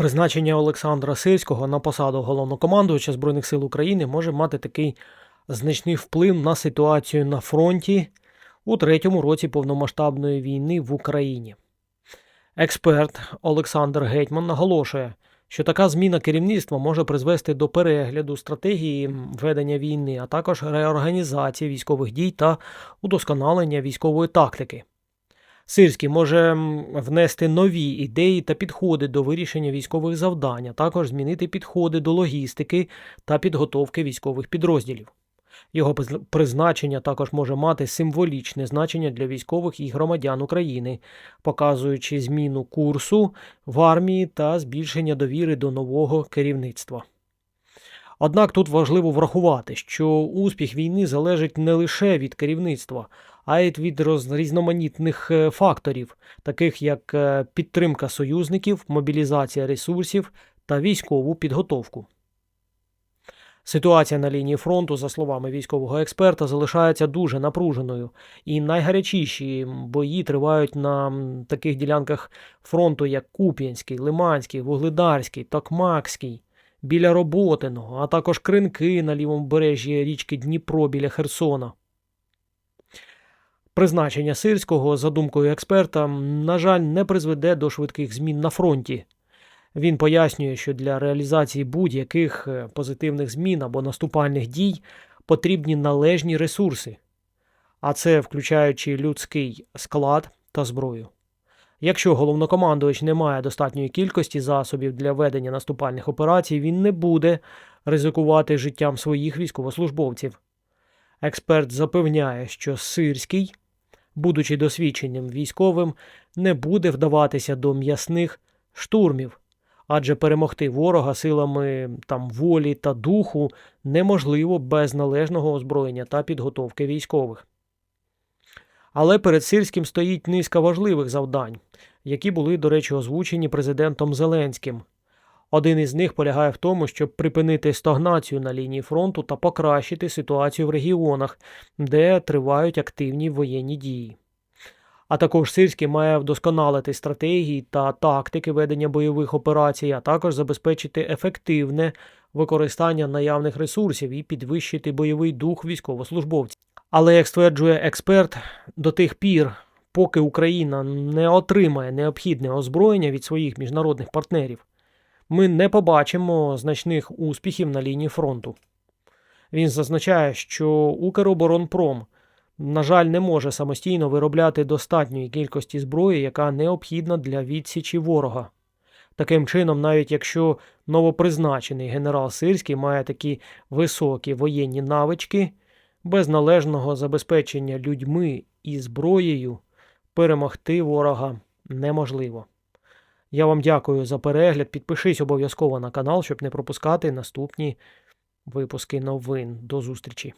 Призначення Олександра Сирського на посаду головнокомандувача Збройних сил України може мати такий значний вплив на ситуацію на фронті у третьому році повномасштабної війни в Україні. Експерт Олександр Гетьман наголошує, що така зміна керівництва може призвести до перегляду стратегії ведення війни, а також реорганізації військових дій та удосконалення військової тактики. Сирський може внести нові ідеї та підходи до вирішення військових завдань, а також змінити підходи до логістики та підготовки військових підрозділів. Його призначення також може мати символічне значення для військових і громадян України, показуючи зміну курсу в армії та збільшення довіри до нового керівництва. Однак тут важливо врахувати, що успіх війни залежить не лише від керівництва, а й від різноманітних е, факторів, таких як е, підтримка союзників, мобілізація ресурсів та військову підготовку. Ситуація на лінії фронту, за словами військового експерта, залишається дуже напруженою, і найгарячіші бої тривають на таких ділянках фронту, як Куп'янський, Лиманський, Вугледарський, Токмакський, біля Роботиного, а також Кринки на лівому бережжі річки Дніпро біля Херсона. Призначення сирського, за думкою експерта, на жаль, не призведе до швидких змін на фронті. Він пояснює, що для реалізації будь-яких е, позитивних змін або наступальних дій потрібні належні ресурси, а це включаючи людський склад та зброю. Якщо головнокомандувач не має достатньої кількості засобів для ведення наступальних операцій, він не буде ризикувати життям своїх військовослужбовців. Експерт запевняє, що Сирський, будучи досвідченим військовим, не буде вдаватися до м'ясних штурмів, адже перемогти ворога силами там волі та духу неможливо без належного озброєння та підготовки військових. Але перед Сирським стоїть низка важливих завдань, які були, до речі, озвучені президентом Зеленським. Один із них полягає в тому, щоб припинити стагнацію на лінії фронту та покращити ситуацію в регіонах, де тривають активні воєнні дії. А також Сирський має вдосконалити стратегії та тактики ведення бойових операцій, а також забезпечити ефективне використання наявних ресурсів і підвищити бойовий дух військовослужбовців. Але, як стверджує експерт, до тих пір, поки Україна не отримає необхідне озброєння від своїх міжнародних партнерів, ми не побачимо значних успіхів на лінії фронту. Він зазначає, що Укроборонпром, на жаль, не може самостійно виробляти достатньої кількості зброї, яка необхідна для відсічі ворога. Таким чином, навіть якщо новопризначений генерал Сирський має такі високі воєнні навички, без належного забезпечення людьми і зброєю перемогти ворога неможливо. Я вам дякую за перегляд. Підпишись обов'язково на канал, щоб не пропускати наступні випуски новин. До зустрічі!